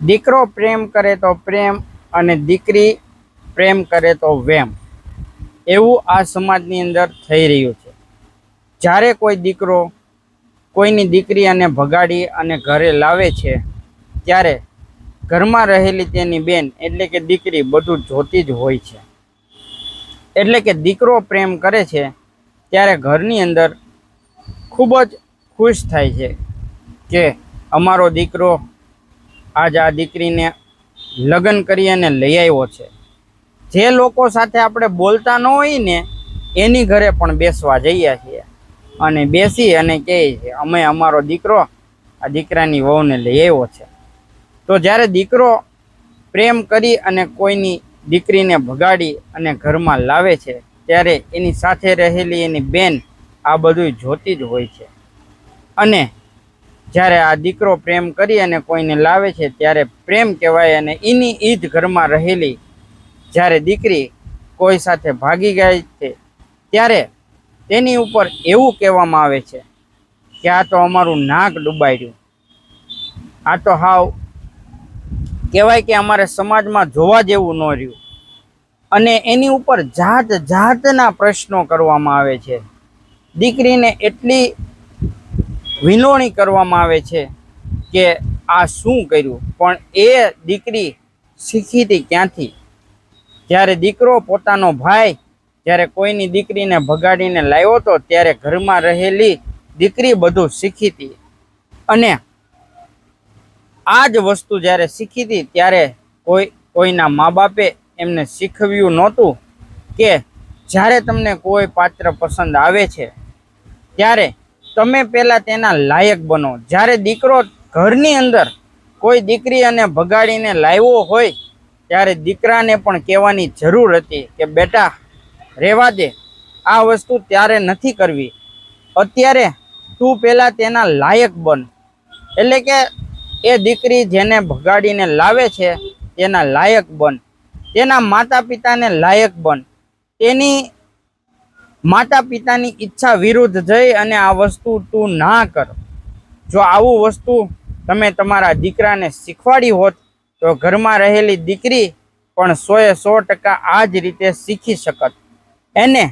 દીકરો પ્રેમ કરે તો પ્રેમ અને દીકરી પ્રેમ કરે તો વેમ. એવું આ સમાજની અંદર થઈ રહ્યું છે. જ્યારે કોઈ દીકરો કોઈની દીકરી અને ભગાડી અને ઘરે લાવે છે, ત્યારે ઘરમાં રહેલી તેની બેન એટલે કે દીકરી બધું જોતી જ હોય છે. એટલે કે દીકરો પ્રેમ કરે છે, ત્યારે ઘરની અંદર ખૂબ જ ખુશ થાય છે કે અમારો દીકરો આજ આ દીકરીને લગ્ન કરી અને લઈ આવ્યો છે. જે લોકો સાથે આપણે બોલતા ન હોય ને, એની ઘરે પણ બેસવા જઈએ છીએ. અને બેસી અને કહે છે, અમે અમારો દીકરો આ દીકરાની વહુને લઈ આવ્યો છે. તો જ્યારે દીકરો પ્રેમ કરી અને કોઈની દીકરીને ભગાડી અને ઘરમાં લાવે છે, ત્યારે એની સાથે રહેલી એની બેન આ બધું જોતી જ હોય છે. અને જ્યારે આ દીકરો પ્રેમ કરી અને કોઈને લાવે છે, ત્યારે પ્રેમ કહેવાય અને એની ઈ જ ઘરમાં રહેલી. જ્યારે દીકરી કોઈ સાથે ભાગી ગઈ છે, ત્યારે તેની ઉપર એવું કહેવામાં આવે છે કે આ તો અમારું નાક ડૂબાડ્યું. આ તો હાવ કહેવાય કે અમારે સમાજમાં જોવા જેવું ન રહ્યું. અને એની ઉપર જાત જાતના પ્રશ્નો કરવામાં આવે છે. દીકરીને એટલી વિનોણી કરવામાં આવે છે કે આ શું કર્યું? પણ એ દીકરી શીખી હતી ક્યાંથી? જ્યારે દીકરો પોતાનો ભાઈ જ્યારે કોઈની દીકરીને ભગાડીને લાવ્યો હતો, ત્યારે ઘરમાં રહેલી દીકરી બધું શીખી હતી. અને આ જ વસ્તુ જ્યારે શીખી હતી, ત્યારે કોઈ, કોઈના મા બાપે એમને શીખવ્યું નહોતું કે જ્યારે તમને કોઈ પાત્ર પસંદ આવે છે, ત્યારે તમે પહેલાં તેના લાયક બનો. જ્યારે દીકરો ઘરની અંદર કોઈ દીકરી અને ભગાડીને લાવ્યો હોય, ત્યારે દીકરાને પણ કહેવાની જરૂર હતી કે, બેટા, રહેવા દે. આ વસ્તુ ત્યારે નથી કરવી. અત્યારે તું પહેલાં તેના લાયક બન. એટલે કે, એ દીકરી જેને ભગાડીને લાવે છે, તેના લાયક બન. તેના માતા પિતાને લાયક બન. તેની માતા પિતાની ઈચ્છા વિરુદ્ધ જઈ અને આ વસ્તુ તું ના કર. જો આવું વસ્તુ તમે તમારા દીકરાને શીખવાડી હોત, તો ઘરમાં રહેલી દીકરી પણ સોએ સો ટકા આ જ રીતે શીખી શકત. એને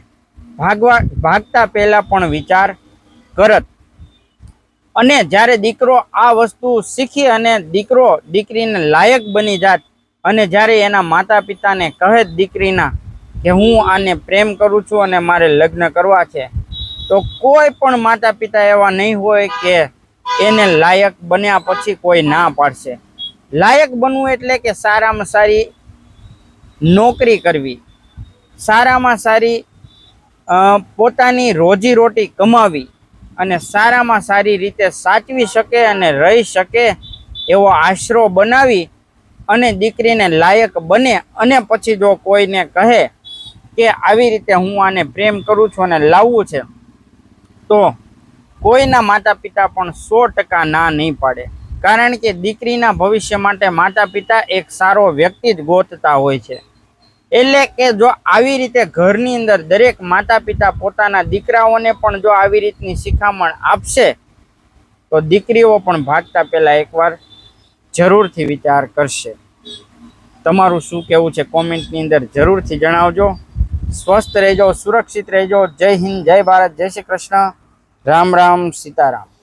ભાગવા, ભાગતા પહેલાં પણ વિચાર કરત. અને જ્યારે દીકરો આ વસ્તુ શીખી અને દીકરો દીકરીને લાયક બની જાત અને જ્યારે એના માતા પિતાને કહે દીકરીના કે હું આને પ્રેમ કરું છું અને મારે લગ્ન કરવા છે, તો કોઈ પણ માતા પિતા એવા નહીં હોય કે એને લાયક બન્યા પછી કોઈ ના પાડશે. લાયક બનવું એટલે કે સારામાં સારી નોકરી કરવી, સારામાં સારી પોતાની રોજી રોટી કમાવી અને સારામાં સારી રીતે સાચવી શકે અને રહી શકે એવો આશરો બનાવી અને દીકરીને લાયક બને અને પછી જો કોઈને કહે કે આવી રીતે હું આને પ્રેમ કરું છું અને લાવવું છે, તો કોઈના માતા પિતા પણ સો ટકા ના નહીં પાડે. કારણ કે દીકરીના ભવિષ્ય માટે માતા પિતા એક સારો વ્યક્તિ જ ગોતતા હોય છે. એટલે કે જો આવી રીતે ઘરની અંદર દરેક માતા પિતા પોતાના દીકરાઓને પણ જો આવી રીતની શિખામણ આપશે, તો દીકરીઓ પણ ભાગતા પહેલા એકવાર જરૂરથી વિચાર કરશે. તમારું શું કહેવું છે? કોમેન્ટની અંદર જરૂરથી જણાવજો. સ્વસ્થ રહેજો સુરક્ષિત રહેજો. જય હિન્દ જય ભારત જય શ્રી કૃષ્ણ. રામ રામ સીતારામ.